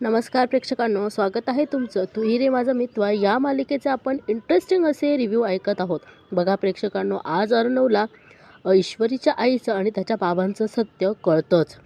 नमस्कार प्रेक्षकांनो स्वागत आहे तुमचं. तूही रे माझा मित्र. या मालिकेचा आपण इंटरेस्टिंग असे रिव्ह्यू ऐकत आहोत. बघा प्रेक्षकांनो आज अर्णवला ईश्वरीच्या आईचं आणि त्याच्या बाबांचं सत्य कळतंच.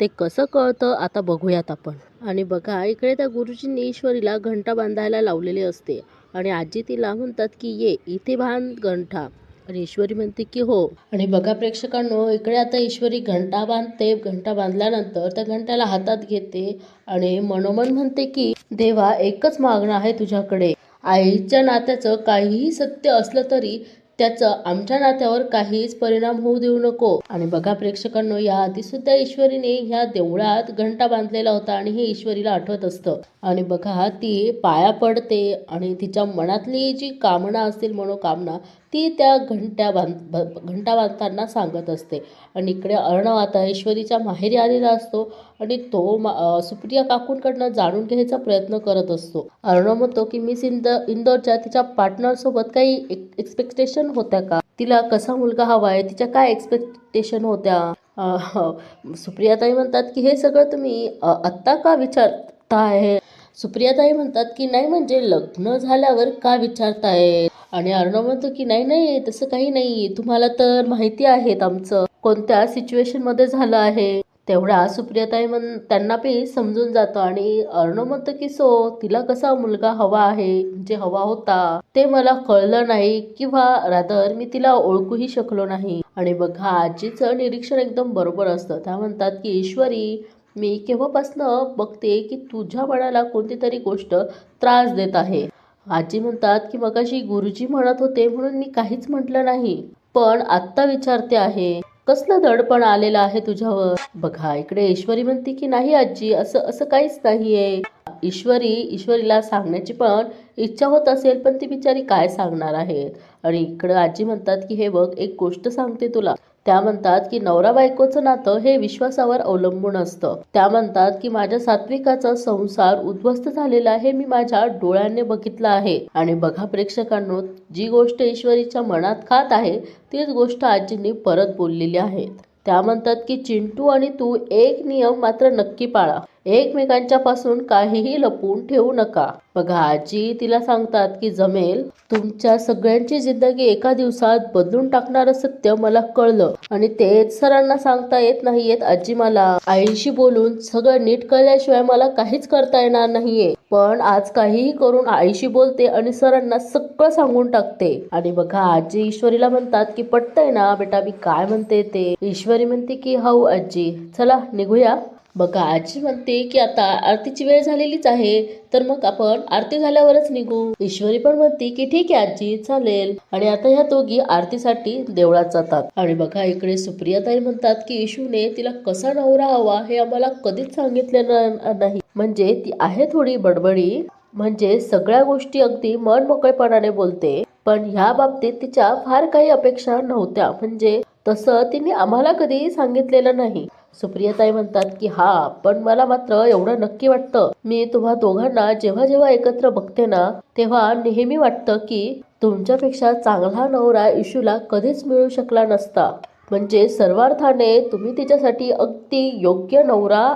ते कसं कळतं आता बघूयात आपण. आणि बघा इकडे त्या गुरुजींनी ईश्वरीला घंटा बांधायला लावलेली असते. आणि आजी तिला म्हणतात की ये इथे बांध घंटा. आणि ईश्वरी म्हणते की हो. आणि बघा प्रेक्षकांनो इकडे आता ईश्वरी घंटा बांधते घंटा बांधल्यानंतर त्या घंट्याला हातात घेते आणि मनोमन म्हणते की देवा एकच मागणं आहे तुझ्याकडे. आईच्या नात्याचं काहीही सत्य असलं तरी त्याचं आमच्या नात्यावर काहीच परिणाम होऊ देऊ नको. आणि बघा प्रेक्षकांनो या आधी सुद्धा ईश्वरीने ह्या देवळात घंटा बांधलेला होता आणि हे ईश्वरीला आठवत असतं. आणि बघा ती पाया पडते आणि तिच्या मनातली जी कामना असतील मनोकामना ती त्या घंट्या बांध घंटा बांधताना सांगत असते. आणि इकडे अर्णव आता ऐश्वरीच्या माहेरी आलेला असतो आणि तो मा- सुप्रिया काकूंकडनं जाणून घ्यायचा प्रयत्न करत असतो. अर्णव म्हणतो की मिस इंद इंदोरच्या तिच्या पार्टनर सोबत काही एक्सपेक्टेशन होत्या का? तिला कसा मुलगा हवा आहे तिच्या काय एक्सपेक्टेशन होत्या? हो. सुप्रियाताई म्हणतात की हे सगळं तुम्ही आत्ता का विचारताय? सुप्रियाताई म्हणतात की नाही म्हणजे लग्न झाल्यावर का विचारताय? आणि अर्णव म्हणतो की नाही नाही तसं काही नाही. तुम्हाला तर माहिती आहेत आमचं. कोणत्या सिच्युएशनमध्ये झालं आहे? तेवढा सुप्रियाताई म्हण त्यांना बी समजून जातं. आणि अर्णव म्हणतो की सो तिला कसा मुलगा हवा आहे? म्हणजे हवा होता. ते मला कळलं नाही. किंवा रादर मी तिला ओळखूही शकलो नाही. आणि बघा आजीचं निरीक्षण एकदम बरोबर असतं. त्या म्हणतात की ईश्वरी मी केव्हापासनं बघते की तुझ्या मनाला कोणती तरी गोष्ट त्रास देत आहे. आजी म्हणतात की मगाशी गुरुजी म्हणत होते म्हणून मी काहीच म्हटलं नाही. पण आत्ता विचारते आहे कसलं दडपण आलेलं आहे तुझ्यावर? बघा इकडे ईश्वरी म्हणते की नाही आजी असं असं काहीच नाहीये. ईश्वरी ईश्वरीला सांगण्याची पण इच्छा होत असेल पण ती बिचारी काय सांगणार आहेत? आणि इकडं आजी म्हणतात की हे बघ एक गोष्ट सांगते तुला. त्या म्हणतात की नवरा बायकोचं नातं हे विश्वासावर अवलंबून असतं. त्या म्हणतात की माझ्या सात्विकाचा संसार उद्ध्वस्त झालेला हे मी माझ्या डोळ्याने बघितलं आहे. आणि बघा प्रेक्षकांनो जी गोष्ट ईश्वरीच्या मनात खात आहे तीच गोष्ट आजींनी परत बोललेली आहे. त्या म्हणतात की चिंटू आणि तू एक नियम मात्र नक्की पाळा. एकमेकांच्या पासून काहीही लपवून ठेवू नका. बघा आजी तिला सांगतात की जमेल तुमच्या सगळ्यांची जिंदगी एका दिवसात बदलून टाकणारं सत्य मला कळलं आणि तेच सरांना सांगता येत नाहीयेत आजी मला. आईशी बोलून सगळं नीट कळल्याशिवाय मला काहीच करता येणार नाहीये. पण आज काहीही करून आईशी बोलते आणि सरांना सगळं सांगून टाकते. आणि बघा आजी ईश्वरीला म्हणतात की पटतंय ना बेटा मी काय म्हणते ते? ईश्वरी म्हणते की हाऊ आजी चला निघूया. बघा आजी म्हणते की आता आरतीची वेळ झालेलीच आहे तर मग आपण आरती झाल्यावरच निघू. ईश्वरी पण म्हणते की ठीक आहे आजी चालेल. आणि आता ह्या दोघी आरतीसाठी देवळात जातात. आणि बघा इकडे सुप्रियाताई म्हणतात की इशूने तिला कसा नवरा हवा हे आम्हाला कधीच सांगितलेलं नाही. म्हणजे ती आहे थोडी बडबडी म्हणजे सगळ्या गोष्टी अगदी मन मोकळेपणाने बोलते. पण ह्या बाबतीत तिच्या फार काही अपेक्षा नव्हत्या. म्हणजे तसं तिने आम्हाला कधीही सांगितलेलं नाही. सुप्रियाताई म्हणतात की हा पण मला मात्र एवढं नक्की वाटतं. मी तुम्हा दोघांना जेव्हा जेव्हा एकत्र बघते ना तेव्हा नेहमी वाटतं की तुमच्यापेक्षा चांगला नवरा इशूला कधीच मिळू शकला नसता. म्हणजे सर्वार्थाने तुम्ही तिच्यासाठी अगदी योग्य नवरा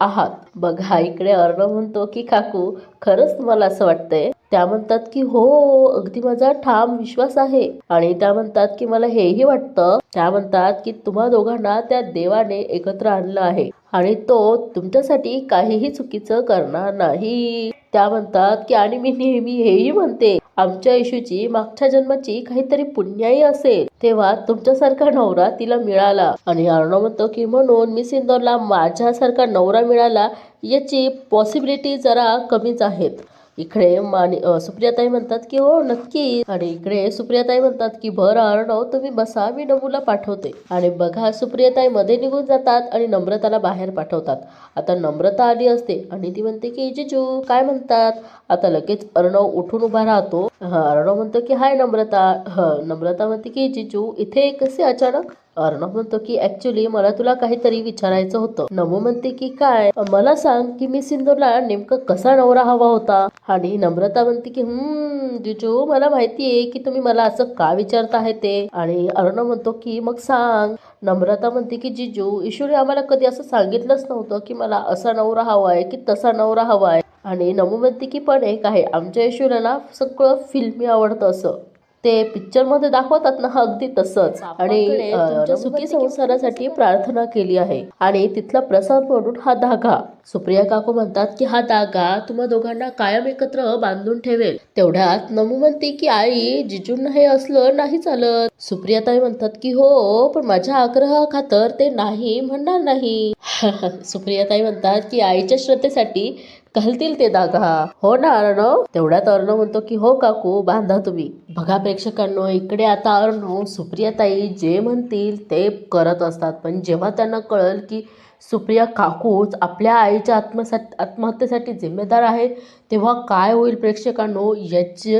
आहात. बघा इकडे अर्णव म्हणतो की काकू खरंच तुम्हाला असं वाटतंय? त्या म्हणतात की हो अगदी माझा ठाम विश्वास आहे. आणि त्या म्हणतात की मला हेही वाटतं. त्या म्हणतात की तुम्हा दोघांना त्या देवाने एकत्र आणलं आहे आणि तो तुमच्यासाठी काहीही चुकीचं करणार नाही. त्या म्हणतात की आणि मी नेहमी हेही म्हणते आमच्या येशूची मागच्या जन्माची काहीतरी पुण्याई असेल तेव्हा तुमच्यासारखा नवरा तिला मिळाला. आणि अर्णव म्हणतो की म्हणून मी सिंदोरला माझ्यासारखा नवरा मिळाला याची पॉसिबिलिटी जरा कमीच आहेत. इकडे माने सुप्रियाताई म्हणतात की हो नक्की. आणि इकडे सुप्रियाताई म्हणतात की भर अर्णव तुम्ही बसा मी नमूला पाठवते. आणि बघा सुप्रियाताई मध्ये निघून जातात आणि नम्रताला बाहेर पाठवतात. आता नम्रता आली असते आणि ती म्हणते की जिजू काय म्हणतात? आता लगेच अर्णव उठून उभा राहतो. हा, अर्णव म्हणतो की हाय नम्रता. नम्रता म्हणते की जिजू इथे कसे अचानक अर्णव म्हणतो की ऍक्च्युली मला तुला काहीतरी विचारायचं होतं. नमो म्हणते की काय? मला सांग की मी सिंदूरला नेमकं कसा नवरा हवा होता? आणि नम्रता म्हणते की हम्म जिजू मला माहितीये की तुम्ही मला असं का विचारता आहे ते? आणि अर्णव म्हणतो की मग सांग. नम्रता म्हणते की जिजू ईश्वरी आम्हाला कधी असं सांगितलंच नव्हतं की मला असा नवरा हवा आहे की तसा नवरा हवा आहे. आणि नमू म्हणते की पण एक आहे आमच्या ईश्वरीला ना सगळं फिल्मी आवडतं असं. ते पिक्चरमध्ये दाखवतात ना अगदी तसंच. आणि सुखी संसारासाठी प्रार्थना केली आहे. आणि तिथला प्रसाद म्हणून हा धागा. सुप्रिया काकू म्हणतात की हा धागा तुम्हा दोघांना कायम एकत्र बांधून ठेवेल. तेवढ्यात नमू म्हणते की आई जिजूंना हे असलं नाही चालत. सुप्रियाताई म्हणतात की हो पण माझ्या आग्रहा खातर ते नाही म्हणणार नाही. सुप्रियाताई म्हणतात की आईच्या श्रद्धेसाठी घालतील ते दागा. हो ना अर्णव? तेवढ्यात अर्णव म्हणतो की हो काकू बांधा तुम्ही. बघा प्रेक्षकांनो इकडे आता अर्णव सुप्रियाताई जे म्हणतील ते करत असतात. पण जेव्हा त्यांना कळल की सुप्रिया काकूच आपल्या आईच्या आत्मसा आत्महत्येसाठी जिम्मेदार आहे तेव्हा काय होईल प्रेक्षकांनो याची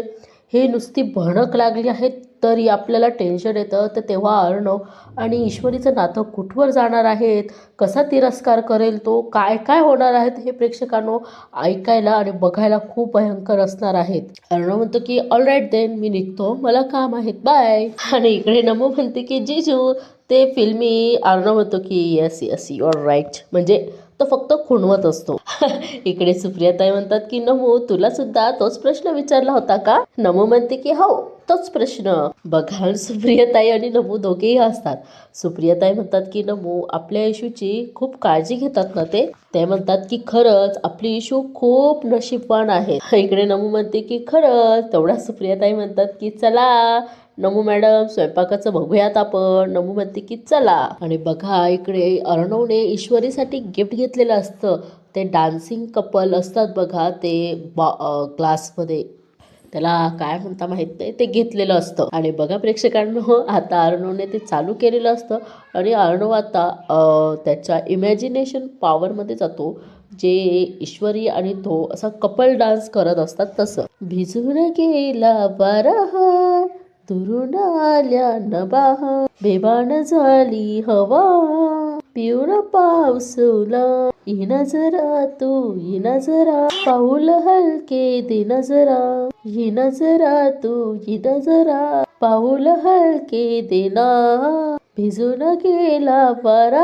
हे नुसती भणक लागली आहे. तरी आपल्याला टेन्शन येतं. तर तेव्हा अर्णव आणि ईश्वरीचं नातं कुठवर जाणार आहेत? कसा तिरस्कार करेल तो? काय काय होणार आहेत हे प्रेक्षकांनो ऐकायला आणि बघायला खूप भयंकर असणार आहेत. अर्णव म्हणतो की ऑल राईट देन मी निघतो. मला काम आहेत. बाय आणि इकडे नमो म्हणते की जिजू ते फिल्मी अर्णव म्हणतो की येस येस ऑल राईट म्हणजे तो फक्त खुणवत असतो. इकडे सुप्रियाताई म्हणतात की नमो तुला सुद्धा तोच प्रश्न विचारला होता का? नमो म्हणते की हो तोच प्रश्न. बघा सुप्रियाताई आणि नमू दोघेही असतात सुप्रियाताई म्हणतात की नमू आपल्या येशूची खूप काळजी घेतात ना ते? ते म्हणतात की खरंच आपली येशू खूप नशीबवान आहे. इकडे नमू म्हणते की खरंच तेवढा सुप्रियाताई म्हणतात की चला नमू मॅडम स्वयंपाकाचं बघूयात आपण. नमू म्हणते की चला. आणि बघा इकडे अर्णवने ईश्वरीसाठी गिफ्ट घेतलेलं असतं. ते डान्सिंग कपल असतात बघा ते बा क्लासमध्ये. त्याला काय म्हणता माहीत नाही ते घेतलेलं असतं. आणि बघा प्रेक्षकांनो आता अर्णवने ते चालू केलेलं असतं. आणि अर्णव आता त्याच्या इमॅजिनेशन पॉवरमध्ये जातो. जे ईश्वरी आणि तो असा कपल डान्स करत असतात तसं. भिजून गेला वारा दुरून आल्या नबाहा बेबान झाली हवा. पिऊन पावसुला येना जरा तू येना जरा. पाऊल हलके दिन जरा. येना जरा तू येना जरा. पाऊल हलके देना. भिजून गेला वारा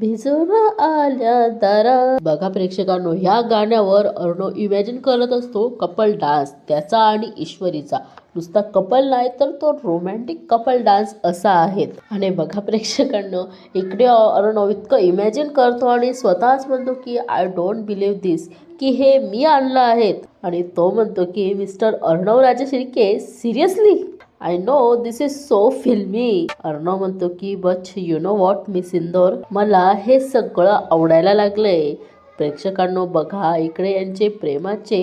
भिजून आल्या दारा. बघा प्रेक्षकांनो ह्या गाण्यावर अर्णव इमॅजिन करत असतो कपल डान्स त्याचा आणि ईश्वरीचा. नुसता कपल नाही तर तो रोमॅन्टिक कपल डान्स असा आहे. आणि बघा प्रेक्षकांनो इकडे अर्णव इतकं इमॅजिन करतो आणि स्वतःच म्हणतो की आय डोंट बिलीव्ह दिस की हे मी आणलं आहेत आणि तो म्हणतो की mister Arnav Raje Shirke seriously I know this is so filmy Arnav म्हणतो की बच you know what miss Indore मला हे सगळं आवडायला लागलंय प्रेक्षकांनो बघा इकडे यांचे प्रेमाचे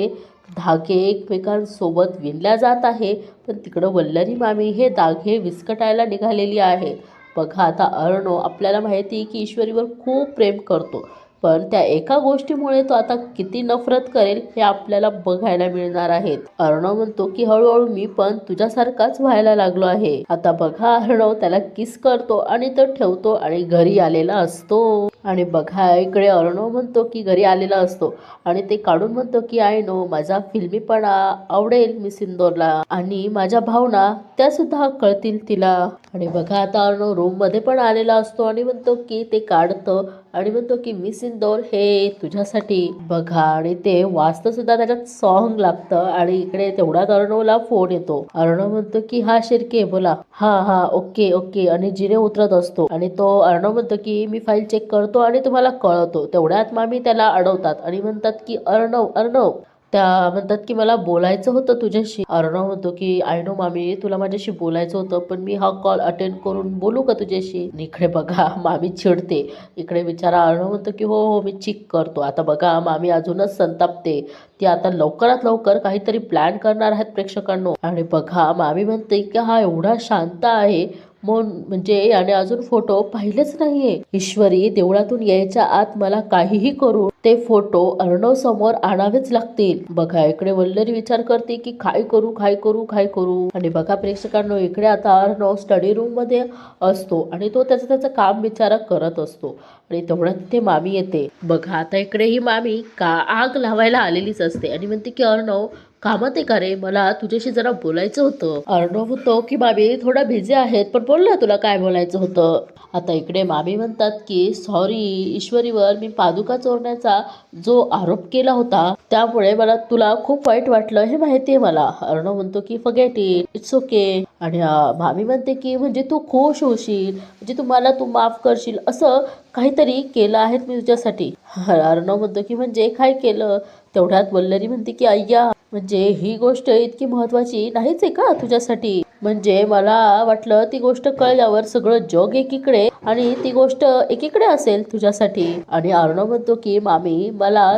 धागे एकमेकांसोबत विणल्या जात आहे. पण तिकडं वल्लरी मामी हे धागे विस्कटायला निघालेली आहेत. बघा आता अर्णव आपल्याला माहिती की ईश्वरीवर खूप प्रेम करतो. पण त्या एका गोष्टीमुळे तो आता किती नफरत करेल हे आपल्याला बघायला मिळणार आहेत. अर्णव म्हणतो की हळूहळू मी पण तुझ्यासारखाच व्हायला लागलो आहे. आता बघा अर्णव त्याला किस करतो आणि तो ठेवतो आणि घरी आलेला असतो. आणि बघा इकडे अर्णव म्हणतो की घरी आलेला असतो. आणि ते काढून म्हणतो की आय नो माझा फिल्मीपणा आवडेल मी सिंदोरला आणि माझ्या भावना त्या सुद्धा कळतील तिला. आणि बघा आता अर्णव रूममध्ये पण आलेला असतो आणि म्हणतो की ते काढतं आणि म्हणतो की मिस इंदोर हे तुझ्यासाठी बघा. आणि ते वाचतं सुद्धा त्याच्यात सॉन्ग लागतं आणि इकडे तेवढ्यात अर्णवला फोन येतो. अर्णव म्हणतो की हा शिर्के बोला. हा हा ओके ओके आणि जिने उतरत असतो. आणि तो अर्णव म्हणतो की मी फाईल चेक करतो आणि तुम्हाला कळवतो. तेवढ्यात मामी त्याला अडवतात आणि म्हणतात की अर्णव अर्णव. त्या म्हणतात की मला बोलायचं होतं तुझ्याशी. अर्णव म्हणतो की आय नो मामी तुला माझ्याशी बोलायचं होतं पण मी हा कॉल अटेंड करून बोलू का तुझ्याशी? इकडे बघा मामी चिडते. इकडे बिचारा अर्णव म्हणतो की हो हो मी चिक करतो. आता बघा मामी अजूनच संतापते. ती आता लवकरात लवकर काहीतरी प्लॅन करणार आहेत प्रेक्षकांनो. आणि बघा मामी म्हणते की हा एवढा शांत आहे. मन म्हणजे याने अजून फोटो पाहिलेच नाहीये. ईश्वरी देवळातून यायच्या आत मला काहीही करून ते फोटो अर्णव समोर आणावेच लागतील. बघा इकडे वल्लरी विचार करते की काय करू काय करू काय करू? आणि बघा प्रेक्षकांनो इकडे आता अर्णव स्टडी रूममध्ये असतो आणि तो त्याचं त्याचं काम विचार करत असतो. आणि तेवढ्यात तिथे मामी येते. बघा आता इकडे ही मामी का आग लावायला आलेलीच असते. आणि म्हणते की अर्णव कामात आहे का रे मला तुझ्याशी जरा बोलायचं होतं. अर्णव होतो की मामी थोडा बिझी आहेत पण बोल ना तुला काय बोलायचं होतं. आता इकडे मामी म्हणतात की सॉरी ईश्वरीवर मी पादुका चोरण्याचा जो आरोप केला होता त्यामुळे मला तुला खूप वाईट वाटलं हे माहिती आहे मला. अर्णव म्हणतो की फगेट इट्स ओके आणि मामी म्हणते की म्हणजे तू खुश होशील म्हणजे तू मला तू माफ करशील असं काहीतरी केलं आहे मी तुझ्यासाठी. अर्णव म्हणतो की म्हणजे काय केलं? तेवढ्यात वल्लरी म्हणते की अय्या म्हणजे ही गोष्ट इतकी महत्वाची नाहीच आहे का तुझ्यासाठी? म्हणजे मला वाटलं ती गोष्ट कळल्यावर सगळं जग एकीकडे आणि ती गोष्ट एकीकडे असेल तुझ्यासाठी. आणि अर्णव म्हणतो की मामी मला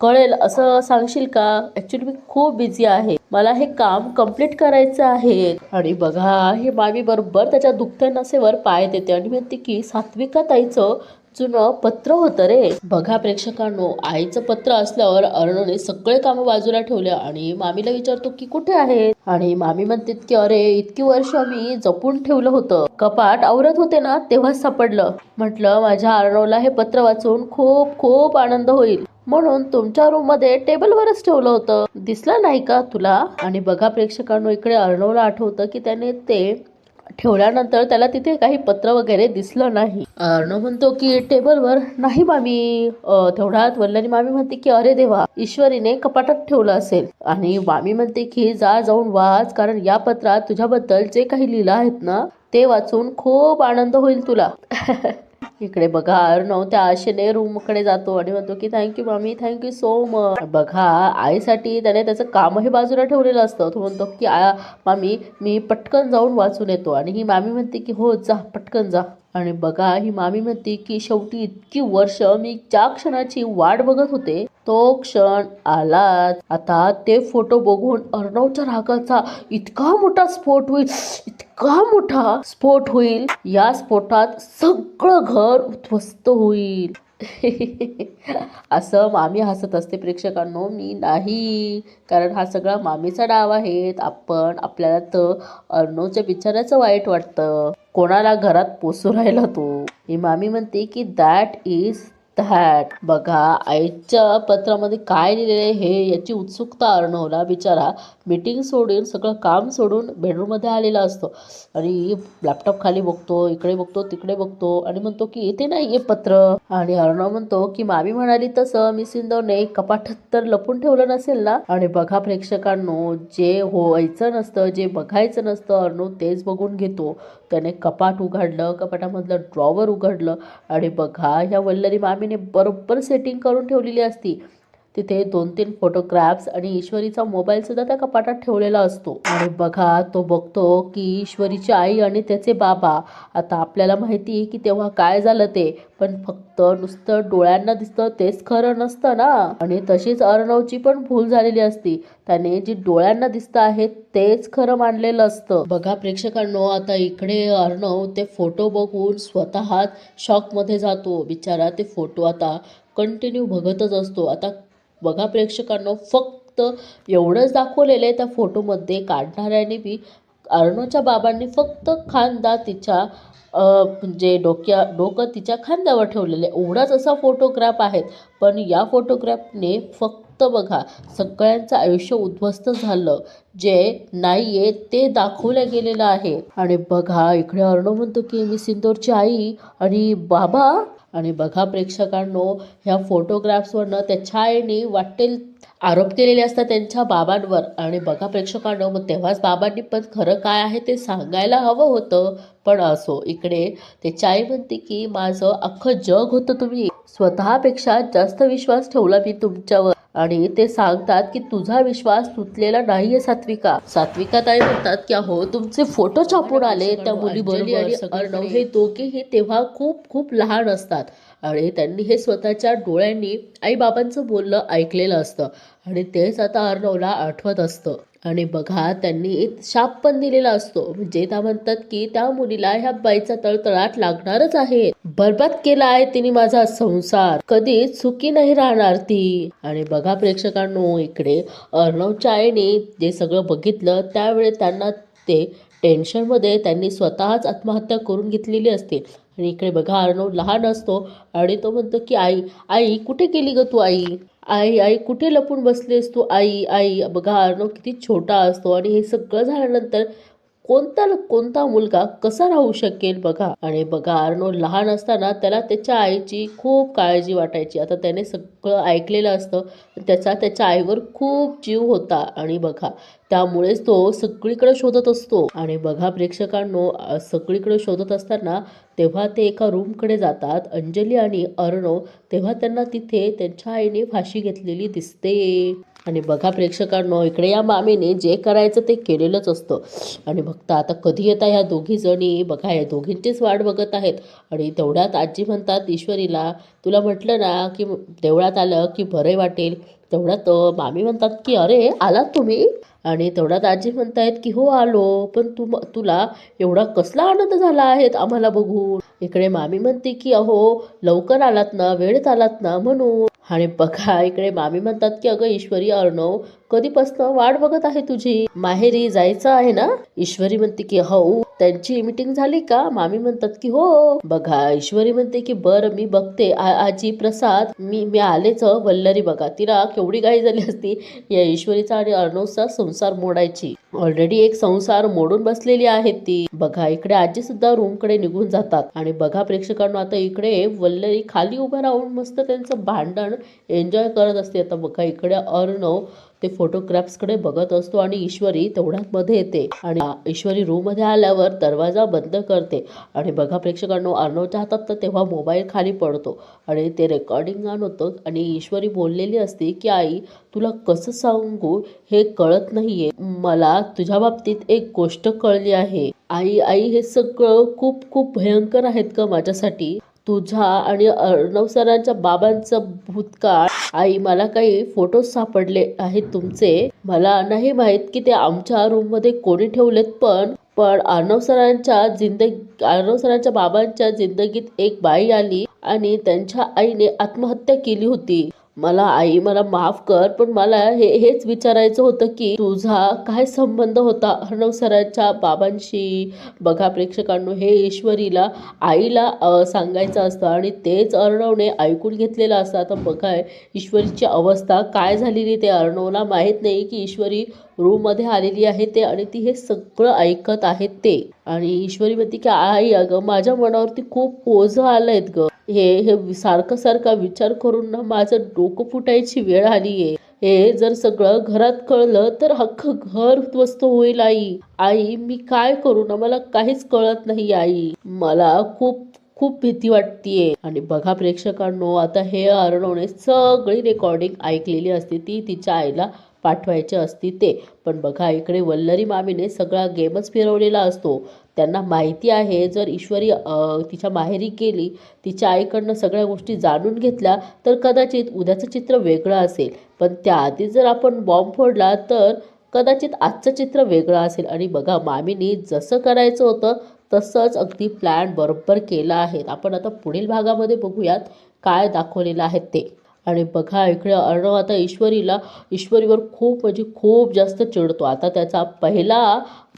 कळेल असं सांगशील का? ऍक्च्युली मी खूप बिझी आहे. मला हे काम कंप्लीट करायचं आहे. आणि बघा हे मामी बरोबर त्याच्या दुखत्या नसेवर पाय देते. आणि म्हणते की सात्विका ताईचं जुनं पत्र होतं रे. बघा प्रेक्षकांनो आईचं पत्र असल्यावर अर्णवने सगळे कामं बाजूला ठेवले आणि मामीला विचारतो की कुठे आहेत? आणि मामी म्हणते की अरे इतकी वर्ष मी जपून ठेवलं होतं. कपाट आवरत होते ना तेव्हाच सापडलं. म्हटलं माझ्या अर्णवला हे पत्र वाचून खूप खूप आनंद होईल. म्हणून तुमच्या रूममध्ये टेबलवरच ठेवलं होतं. दिसलं नाही का तुला? आणि बघा प्रेक्षकांनो इकडे अर्णवला आठवतं की त्याने ते ठेवल्यानंतर त्याला तिथे काही पत्र वगैरे दिसलं नाही. अर्णव म्हणतो की टेबलवर नाही मामी. तेवढ्यात वल्लरी मामी म्हणते की अरे देवा ईश्वरीने कपाटात ठेवलं असेल. आणि मामी म्हणते की जा जाऊन वाच कारण या पत्रात तुझ्याबद्दल जे काही लिहिलं आहेत ना ते वाचून खूप आनंद होईल तुला. इकडे बघा अर्णव त्या आशेने रूमकडे जातो आणि म्हणतो की थँक्यू मामी थँक्यू सो मच बघा आईसाठी त्याने त्याचं कामही बाजूला ठेवलेलं असतं. तो म्हणतो की आ मामी मी पटकन जाऊन वाचून येतो. आणि ही मामी म्हणते की हो जा पटकन जा. आणि बघा ही मामी म्हणते की शेवटी इतकी वर्ष मी ज्या क्षणाची वाट बघत होते तो क्षण आलाच. आता ते फोटो बघून अर्णवच्या रागाचा इतका मोठा स्फोट होईल इतका मोठा स्फोट होईल. या स्फोटात सगळं घर उद्ध्वस्त होईल. असं मामी हसत असते. प्रेक्षकांनो मी नाही. कारण हा सगळा मामीचा डाव आहे. आपण आपल्याला तर अर्णवच्या बिचाराचं वाईट वाटतं. कोणाला घरात पोसू राहिला तो? ही मामी म्हणते की दॅट इज दॅट बघा आईच्या पत्रामध्ये काय लिहिलेलं हे याची उत्सुकता अर्णवला. बिचारा मीटिंग सोडून सगळं काम सोडून बेडरूममध्ये आलेला असतो. आणि लॅपटॉप खाली बघतो इकडे बघतो तिकडे बघतो. आणि म्हणतो की इथे नाही आहे पत्र. आणि अर्णव म्हणतो की मामी म्हणाली तसं. मी सिंधवने कपाटात तर लपून ठेवलं नसेल ना? आणि बघा प्रेक्षकांनो जे होयचं नसतं जे बघायचं नसतं अर्णव तेच बघून घेतो. त्याने कपाट उघडलं कपाटामधलं ड्रॉवर उघडलं. आणि बघा ह्या वल्लरी मामी मामीने बरोबर सेटिंग करून ठेवलेली असती. तिथे दोन तीन फोटोग्राफ्स आणि ईश्वरीचा मोबाईल सुद्धा त्या कपाटात ठेवलेला असतो. आणि बघा तो बघतो की ईश्वरीची आई आणि त्याचे बाबा. आता आपल्याला माहिती आहे की तेव्हा काय झालं ते पण फक्त नुसतं डोळ्यांना दिसतं तेच खरं नसतं ना? आणि तशीच अर्णवची पण भूल झालेली असती. त्याने जी डोळ्यांना दिसतं आहे तेच खरं मानलेलं असतं. बघा प्रेक्षकांनो आता इकडे अर्णव ते फोटो बघून स्वतःच शॉकमध्ये जातो. बिचारा ते फोटो आता कंटिन्यू बघतच असतो. आता बघा प्रेक्षकांनो फक्त एवढंच दाखवलेलं आहे त्या फोटोमध्ये काढणाऱ्याने बी अर्णोच्या बाबांनी फक्त खांदा तिच्या म्हणजे डोक्या डोकं तिच्या खांद्यावर ठेवलेलं आहे एवढाच असा फोटोग्राफ आहेत पण या फोटोग्राफने फक्त बघा सगळ्यांचं आयुष्य उद्ध्वस्त झालं. जे नाही आहे ते दाखवलं गेलेलं आहे. आणि बघा इकडे अर्णव म्हणतो की मी सिंदूरची आई आणि बाबा आणि बघा प्रेक्षकांनो ह्या फोटोग्राफ्सवरनं त्या आईने वाटेल आरोप केलेले असतात त्यांच्या बाबांवर. आणि बघा प्रेक्षकांनो मग तेव्हाच बाबांनी पण खरं काय आहे ते सांगायला हवं होतं. पण असो इकडे त्याची आई म्हणते की माझं अख्खं जग होतं तुम्ही. स्वतःपेक्षा जास्त विश्वास ठेवला मी तुमच्यावर. आणि ते सांगतात की तुझा विश्वास तुटलेला नाहीये सात्विका. सात्विका ताई म्हणतात की अहो तुमचे फोटो छापून आले त्या मुली आणि अर्णव हे दोघेही तेव्हा खूप खूप लहान असतात. आणि त्यांनी हे स्वतःच्या डोळ्यांनी आई बाबांचं बोलणं ऐकलेलं असतं. आणि तेच आता अर्णवला आठवत असतं. आणि बघा त्यांनी शाप पण दिलेला असतो. म्हणजे त्या म्हणतात की त्या मुलीला ह्या बाईचा तळतळाट लागणारच आहे. बरबाद केला आहे तिने माझा संसार. कधी सुखी नाही राहणार ती. आणि बघा प्रेक्षकांनो इकडे अर्णवच्या आईने जे सगळं बघितलं त्यावेळी त्यांना ते टेन्शनमध्ये त्यांनी स्वतःच आत्महत्या करून घेतलेली असते. आणि इकडे बघा अर्णव लहान असतो आणि तो म्हणतो की आई आई कुठे गेली ग तू आई? आई आई कुठे लपून बसलीस तू? आई आई बघा अर्णव किती छोटा असतो आणि हे सगळं झाल्यानंतर कोणता कोणता मुलगा कसा राहू शकेल बघा. आणि बघा अर्णव लहान असताना त्याला त्याच्या आईची खूप काळजी वाटायची. आता त्याने सगळं ऐकलेलं असतं. त्याचा त्याच्या आईवर खूप जीव होता. आणि बघा त्यामुळेच तो सगळीकडे शोधत असतो. आणि बघा प्रेक्षकांनो सगळीकडे शोधत असताना तेव्हा ते एका रूमकडे जातात. अंजली आणि अर्णव तेव्हा त्यांना तिथे त्यांच्या आईने फाशी घेतलेली दिसते. आणि बघा प्रेक्षकांनो इकडे या मामीने जे करायचं ते केलेलंच असतं. आणि बघता आता कधी येता ह्या दोघी जणी? बघा या दोघींचीच वाट बघत आहेत. आणि तेवढ्यात आजी म्हणतात ईश्वरीला तुला म्हटलं ना की देवळात आलं की बरं वाटेल. तेवढ्यात मामी म्हणतात की अरे आलात तुम्ही? आणि तेवढ्यात आजी म्हणतायत की हो आलो. पण तू तुला एवढा कसला आनंद झाला आहे आम्हाला बघून? इकडे मामी म्हणते की अहो लवकर आलात ना वेळेत आलात ना म्हणून. आणि बघा इकडे मामी म्हणतात की अगं ईश्वरी अर्णव कधीपासनं वाट बघत आहे तुझी? माहेरी जायचं आहे ना? ईश्वरी म्हणते की हो. त्यांची मीटिंग झाली का? मामी म्हणतात की हो. बघा ईश्वरी म्हणते की बरं मी बघते. आजी प्रसाद मी मी आलेच. वल्लरी बघा. तिला केवढी घाई झाली असती. या ईश्वरीचा आणि अर्णवचा संसार मोडायची. ऑलरेडी एक संसार मोडून बसलेली आहे ती. बघा इकडे आजी सुद्धा रूमकडे निघून जातात. आणि बघा प्रेक्षकांना आता इकडे वल्लरी खाली उभं राहून मस्त त्यांचं भांडण एन्जॉय करत असते. आता बघा इकडे अर्णव ते फोटोग्राफ्सकडे कडे बघत असतो आणि ईश्वरी तेवढ्यात मध्ये येते. आणि ईश्वरी रूममध्ये आल्यावर दरवाजा बंद करते. आणि बघा प्रेक्षकांनो अर्णवच्या हातात तर तेव्हा मोबाईल खाली पडतो. आणि ते रेकॉर्डिंग ऑन होतं. आणि ईश्वरी बोललेली असते की आई तुला कसं सांगू? हे कळत नाहीये. मला तुझ्या बाबतीत एक गोष्ट कळली आहे. आई आई हे सगळं खूप खूप भयंकर आहेत का माझ्यासाठी. तुझा आणि अर्णव सरांच्या बाबांचं भूतकाळ. आई मला काही फोटो सापडले आहेत तुमचे. मला नाही माहीत की ते आमच्या रूममध्ये कोणी ठेवलेत पण पण अर्णव सरांच्या जिंदगी अर्णव सरांच्या बाबांच्या जिंदगीत एक बाई आली आणि त्यांच्या आईने आत्महत्या केली होती. मला आई मला माफ कर पण मला हे हेच विचारायचं होतं की तुझा काय संबंध होता अर्णव सरांच्या बाबांशी? बघा प्रेक्षकांनो हे ईश्वरीला आईला सांगायचं असतं आणि तेच अर्णवने ऐकून घेतलेलं असतं. आता बघाय ईश्वरीची अवस्था काय झालेली ते अर्णवला माहीत नाही की ईश्वरी रूममध्ये आलेली आहे ते आणि ती हे सगळं ऐकत आहेत ते. आणि ईश्वरी म्हणते की आई अगं माझ्या मनावरती खूप ओझं आलंयत ग. हे हे सारखं सारखा विचार करून ना माझं डोकं फुटायची वेळ आली आहे. हे जर सगळं घरात कळलं तर हक्क घर उद्ध्वस्त होईल आई. आई मी काय करू ना? मला काहीच कळत नाही आई. मला खूप खूप भीती वाटतीये. आणि बघा प्रेक्षकांनो आता हे अर्णवने सगळी रेकॉर्डिंग ऐकलेली असते. ती तिच्या आईला पाठवायची असती ते. पण बघा इकडे वल्लरी मामीने सगळा गेमच फिरवलेला असतो. त्यांना माहिती आहे. जर ईश्वरी तिच्या माहेरी गेली तिच्या आईकडनं सगळ्या गोष्टी जाणून घेतल्या तर कदाचित उद्याचं चित्र वेगळं असेल. पण त्याआधी जर आपण बॉम्ब फोडला तर कदाचित आजचं चित्र वेगळं असेल. आणि बघा मामीनी जसं करायचं होतं तसंच अगदी प्लॅन बरोबर केला आहे. आपण आता पुढील भागामध्ये बघूयात काय दाखवलेलं आहे ते. आणि बघा इकडे अर्णव आता ईश्वरीला ईश्वरीवर खूप म्हणजे खूप जास्त चिडतो. आता त्याचा पहिला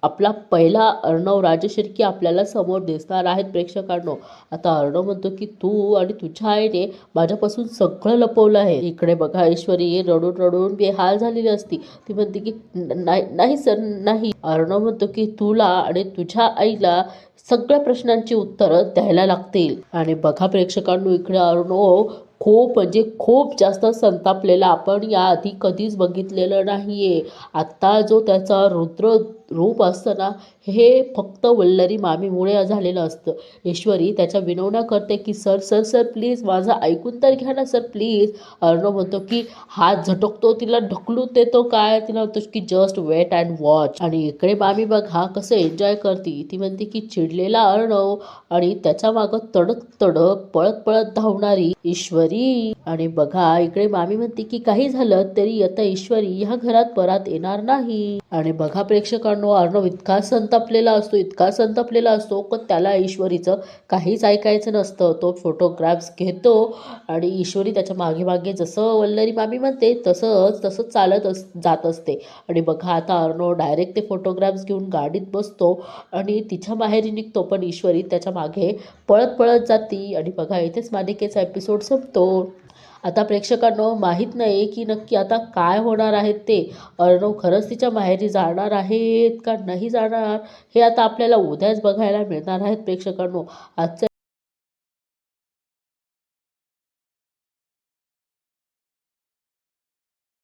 आपला पहिला अर्णव राजशिर्की आपल्याला समोर दिसणार आहेत प्रेक्षकांनो. आता अर्णव म्हणतो की तू आणि तुझ्या आईने माझ्यापासून सगळं लपवलं आहे. इकडे बघा ईश्वरी रडून रडून बेहाल झालेली असती. ती म्हणते की नाही नाही सर नाही. अर्णव म्हणतो की तुला आणि तुझ्या आईला सगळ्या प्रश्नांची उत्तरं द्यायला लागतील. आणि बघा प्रेक्षकांनो इकडे अर्णव खूप म्हणजे खूप जास्त संतापलेला आपण याआधी कधीच बघितलेलं नाहीये. आत्ता जो त्याचा रुद्र रूप असतं ना हे फक्त वल्लरी मामीमुळे झालेलं असतं. ईश्वरी त्याच्या विनवण्या करते की सर सर सर प्लीज माझं ऐकून तर घ्या ना सर प्लीज. अर्णव म्हणतो की हात झटकतो तिला ढकलून देतो काय? तिला म्हणतो की जस्ट वेट अँड वॉच. आणि इकडे मामी बघ हा कसं एन्जॉय करते. ती म्हणते की चिडलेला अर्णव आणि त्याच्या मागं तडक तडक पळत पळत धावणारी ईश्वरी. नाही आणि बघा इकडे मामी म्हणते की काही झालं तरी आता ईश्वरी ह्या घरात परत येणार नाही. आणि बघा प्रेक्षकांनो अर्णव इतका संतापलेला असतो इतका संतापलेला असतो की त्याला ईश्वरीचं काहीच ऐकायचं नसतं. तो फोटोग्राफ्स घेतो आणि ईश्वरी त्याच्यामागे मागे जसं वल्लरी मामी म्हणते तसंच तसंच चालत अस जात असते. आणि बघा आता अर्णव डायरेक्ट ते फोटोग्राफ्स घेऊन गाडीत बसतो आणि तिच्या माहेरी निघतो पण ईश्वरी त्याच्यामागे पळत पळत जाती. आणि बघा इथेच मालिकेचा एपिसोड संपतो. आता प्रेक्षकांनो माहीत नाही की नक्की आता काय होणार आहेत ते. अर्णव खरंच तिच्या माहेरी जाणार आहेत का नाही जाणार हे आता आपल्याला उद्याच बघायला मिळणार आहेत प्रेक्षकांनो. आजच्या